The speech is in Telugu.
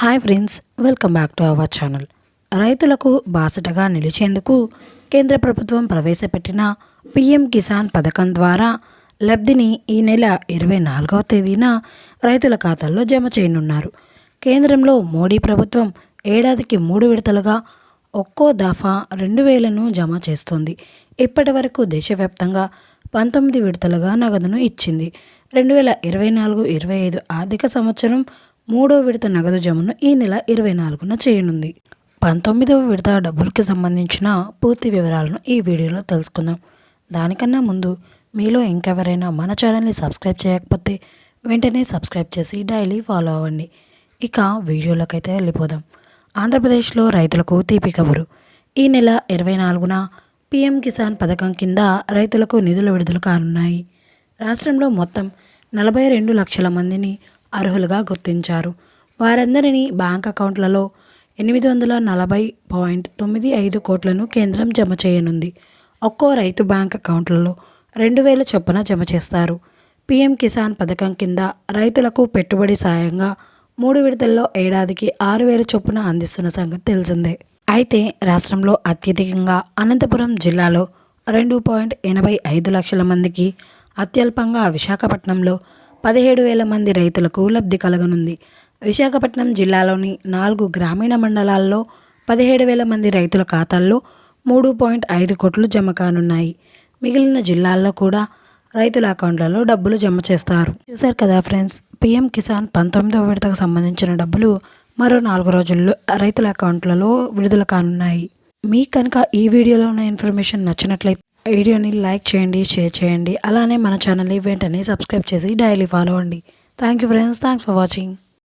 Hi friends welcome back to our channel. రైతులకు బాసటగా నిలిచేందుకు కేంద్ర ప్రభుత్వం ప్రవేశపెట్టిన పిఎం కిసాన్ పథకం ద్వారా లబ్ధిని ఈ నెల ఇరవై నాలుగవ తేదీన రైతుల ఖాతాల్లో జమ చేయనున్నారు. కేంద్రంలో మోడీ ప్రభుత్వం ఏడాదికి మూడు విడతలుగా ఒక్కో దఫా రెండు వేలను జమ చేస్తోంది. ఇప్పటి వరకు దేశవ్యాప్తంగా పంతొమ్మిది విడతలుగా నగదును ఇచ్చింది. రెండు వేల ఇరవై నాలుగు ఇరవై ఐదు ఆర్థిక సంవత్సరం మూడో విడత నగదు జమను ఈ నెల ఇరవై నాలుగున చేయనుంది. పంతొమ్మిదవ విడత డబ్బులకి సంబంధించిన పూర్తి వివరాలను ఈ వీడియోలో తెలుసుకుందాం. దానికన్నా ముందు మీలో ఇంకెవరైనా మన ఛానల్ని సబ్స్క్రైబ్ చేయకపోతే వెంటనే సబ్స్క్రైబ్ చేసి డైలీ ఫాలో అవ్వండి. ఇక వీడియోలోకైతే వెళ్ళిపోదాం. ఆంధ్రప్రదేశ్లో రైతులకు తీపి కబురు. ఈ నెల ఇరవై నాలుగున పీఎం కిసాన్ పథకం కింద రైతులకు నిధులు విడుదల కానున్నాయి. రాష్ట్రంలో మొత్తం నలభై రెండు లక్షల మందిని అర్హులుగా గుర్తించారు. వారందరినీ బ్యాంక్ అకౌంట్లలో ఎనిమిది వందల నలభై పాయింట్ తొమ్మిది ఐదు కోట్లను కేంద్రం జమ చేయనుంది. ఒక్కో రైతు బ్యాంక్ అకౌంట్లలో రెండు వేల చొప్పున జమ చేస్తారు. పీఎం కిసాన్ పథకం కింద రైతులకు పెట్టుబడి సాయంగా మూడు విడతల్లో ఏడాదికి ఆరు వేల చొప్పున అందిస్తున్న సంగతి తెలిసిందే. అయితే రాష్ట్రంలో అత్యధికంగా అనంతపురం జిల్లాలో రెండు పాయింట్ ఎనభై ఐదు లక్షల మందికి అత్యల్పంగా విశాఖపట్నంలో పదిహేడు వేల మంది రైతులకు లబ్ధి కలగనుంది. విశాఖపట్నం జిల్లాలోని నాలుగు గ్రామీణ మండలాల్లో పదిహేడు వేల మంది రైతుల ఖాతాల్లో మూడు పాయింట్ ఐదు కోట్లు జమ కానున్నాయి. మిగిలిన జిల్లాల్లో కూడా రైతుల అకౌంట్లలో డబ్బులు జమ చేస్తారు. చూశారు కదా ఫ్రెండ్స్ పిఎం కిసాన్ పంతొమ్మిదవ విడతకు సంబంధించిన డబ్బులు మరో నాలుగు రోజుల్లో రైతుల అకౌంట్లలో విడుదల కానున్నాయి. మీకు కనుక ఈ వీడియోలో ఉన్న ఇన్ఫర్మేషన్ నచ్చినట్లయితే వీడియోని లైక్ చేయండి షేర్ చేయండి. అలానే మన ఛానల్ని వెంటనే సబ్స్క్రైబ్ చేసి డైలీ ఫాలో అండి thank you friends thanks for watching